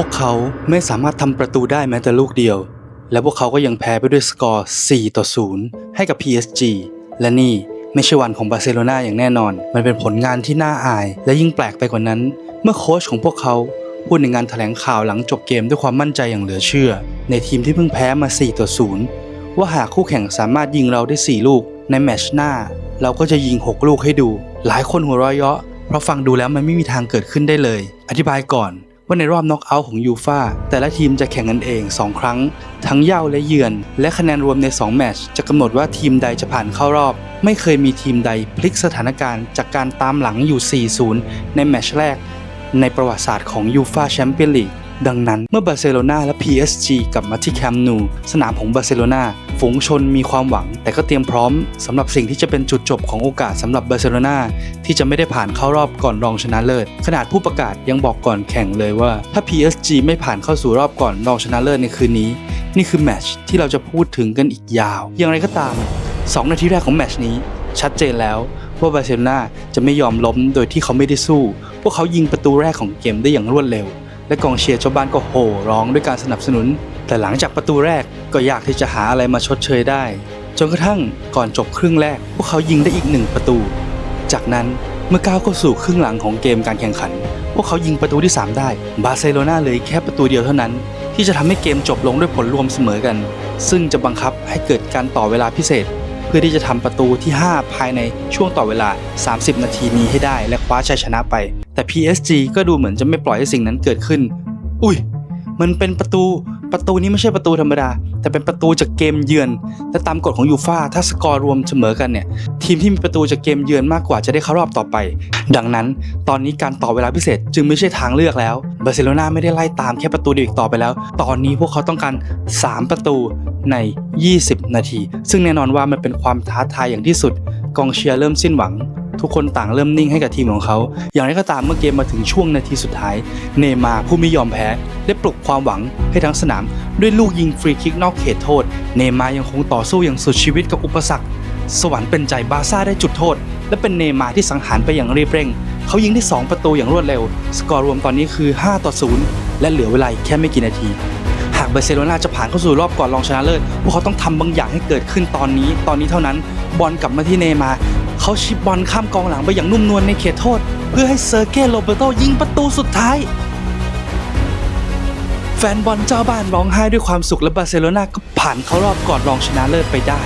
พวกเขาไม่สามารถทำประตูได้แม้แต่ลูกเดียว และพวกเขาก็ยังแพ้ไปด้วยสกอร์ 4 ต่อ 0 ให้กับ PSG และนี่ไม่ใช่วันของบาร์เซโลนาอย่างแน่นอน มันเป็นผลงานที่น่าอาย และยิ่งแปลกไปกว่านั้น เมื่อโค้ชของพวกเขาพูดในงานแถลงข่าวหลังจบเกมด้วยความมั่นใจอย่างเหลือเชื่อ ในทีมที่เพิ่งแพ้มา 4 ต่อ 0 ว่าหากคู่แข่งสามารถยิงเราได้ 4 ลูก ในแมตช์หน้า เราก็จะยิง 6 ลูกให้ดู หลายคนหัวเราะเยาะเพราะฟังดูแล้วมันไม่มีทางเกิดขึ้นได้เลย อธิบายก่อน ว่าในรอบน็อกเอาท์ของยูฟาแต่ละทีมจะแข่งกันเอง 2 ครั้ง ทั้งเย่าและเยือน และคะแนนรวมใน 2 แมตช์จะกำหนดว่าทีมใดจะผ่านเข้ารอบ ไม่เคยมีทีมใดพลิกสถานการณ์ จากการตามหลังอยู่ 4-0 ในแมตช์แรก ในประวัติศาสตร์ของยูฟาแชมเปี้ยนลีก ดังนั้นเมื่อบาร์เซโลนาและ PSG กลับมาที่แคมป์นู สนามของบาร์เซโลนาฝูงชนมีความหวัง แต่ก็เตรียมพร้อมสำหรับสิ่งที่จะเป็นจุดจบของโอกาสสำหรับบาร์เซโลนาที่จะไม่ได้ผ่านเข้ารอบก่อนรองชนะเลิศ ขนาดผู้ประกาศยังบอกก่อนแข่งเลยว่า ถ้า PSG ไม่ผ่านเข้าสู่รอบก่อนรองชนะเลิศในคืนนี้ นี่คือแมตช์ที่เราจะพูดถึงกันอีกยาว อย่างไรก็ตาม 2 นาทีแรกของแมตช์นี้ชัดเจนแล้วว่าบาร์เซโลนาจะไม่ยอมล้มโดยที่เขาไม่ได้สู้ พวกเขายิงประตูแรกของเกมได้อย่างรวดเร็ว และกองเชียร์ชาวบ้านก็โห่ร้องด้วยการสนับสนุน แต่หลังจากประตูแรกก็ยากที่จะหาอะไรมาชดเชยได้ จนกระทั่งก่อนจบครึ่งแรก พวกเขายิงได้อีกหนึ่งประตู จากนั้นเมื่อก้าวเข้าสู่ครึ่งหลังของเกมการแข่งขัน พวกเขายิงประตูที่ 3 ได้ บาร์เซโลนาเลยแค่ประตูเดียวเท่านั้น ที่จะทำให้เกมจบลงด้วยผลรวมเสมอกัน ซึ่งจะบังคับให้เกิดการต่อเวลาพิเศษ พื่อที่จะทำประตูที่ 5 ภายในช่วงต่อเวลา 30 นาทีนี้ให้ได้และคว้าชัยชนะไป แต่ PSG ก็ดูเหมือนจะไม่ปล่อยให้สิ่งนั้นเกิดขึ้น อุ้ย มันเป็นประตูประตูนี้ไม่ใช่ประตูธรรมดา แต่เป็นประตูจากเกมเยือน และตามกฎของยูฟาถ้าสกอร์รวมเสมอกันเนี่ยทีมที่มีประตูจากเกมเยือนมากกว่าจะได้เข้ารอบต่อไป ดังนั้น ตอนนี้การต่อเวลาพิเศษจึงไม่ใช่ทางเลือกแล้วบาร์เซโลนาไม่ได้ไล่ตามแค่ประตูเดียวอีกต่อไปแล้ว ตอนนี้พวกเขาต้องการ 3 ประตูใน 20 นาที ซึ่งแน่นอนว่ามันเป็นความท้าทายอย่างที่สุด กองเชียร์เริ่มสิ้นหวัง ทุกคนต่างเริ่มนิ่งให้กับทีมของเขา อย่างไรก็ตามเมื่อเกมมาถึงช่วงนาทีสุดท้าย เนย์มาร์ผู้ไม่ยอมแพ้ ได้ปลุกความหวังให้ทั้งสนาม ด้วยลูกยิงฟรีคิกนอกเขตโทษ เนย์มาร์ยังคงต่อสู้อย่างสุดชีวิตกับอุปสรรคสวรรค์เป็นใจบาร์ซ่าได้จุดโทษ และเป็นเนย์มาร์ที่สังหารไปอย่างรีบเร่ง เขายิงได้ 2 ประตูอย่างรวดเร็ว สกอร์รวมตอนนี้คือ 5 ต่อ 0 และเหลือเวลาแค่ไม่กี่นาที บาร์เซโลนาจะผ่านเข้าสู่รอบก่อนรองชนะเลิศพวกเขาต้องทำบางอย่างให้เกิดขึ้นตอนนี้ ตอนนี้เท่านั้นบอลกลับมาที่เนย์มาเขาชิปบอลข้ามกองหลังไปอย่างนุ่มนวลในเขตโทษ เพื่อให้เซอร์เก้โรเบโตยิงประตูสุดท้ายแฟนบอลเจ้าบ้านร้องไห้ด้วยความสุขและบาร์เซโลนาก็ผ่านเข้ารอบก่อนรองชนะเลิศไปได้